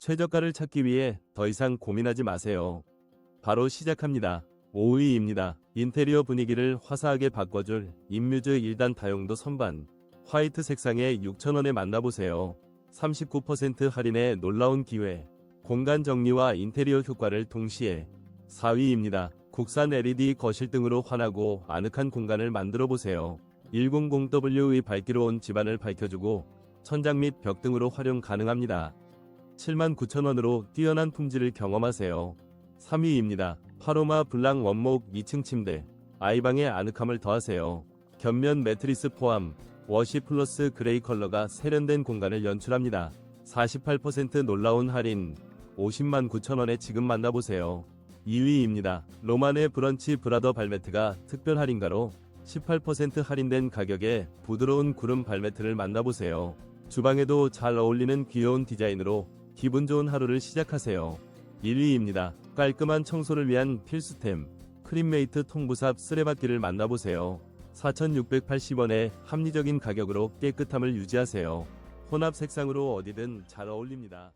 최저가를 찾기 위해 더 이상 고민하지 마세요. 바로 시작합니다. 5위입니다. 인테리어 분위기를 화사하게 바꿔줄 인뮤즈 1단 다용도 선반. 화이트 색상의 6,000원에 만나보세요. 39% 할인의 놀라운 기회. 공간 정리와 인테리어 효과를 동시에 4위입니다. 국산 LED 거실 등으로 환하고 아늑한 공간을 만들어 보세요. 100W의 밝기로 온 집안을 밝혀주고 천장 및 벽 등으로 활용 가능합니다. 79,000원으로 뛰어난 품질을 경험하세요. 3위입니다. 파로마 블랑 원목 2층 침대. 아이방의 아늑함을 더하세요. 겹면 매트리스 포함 워시 플러스 그레이 컬러가 세련된 공간을 연출합니다. 48% 놀라운 할인 50만 9천원에 지금 만나보세요. 2위입니다. 로만의 브런치 브라더 발매트가 특별 할인가로 18% 할인된 가격에 부드러운 구름 발매트를 만나보세요. 주방에도 잘 어울리는 귀여운 디자인으로 기분 좋은 하루를 시작하세요. 1위입니다. 깔끔한 청소를 위한 필수템 크림메이트 통부삽 쓰레받기를 만나보세요. 4,680원에 합리적인 가격으로 깨끗함을 유지하세요. 혼합 색상으로 어디든 잘 어울립니다.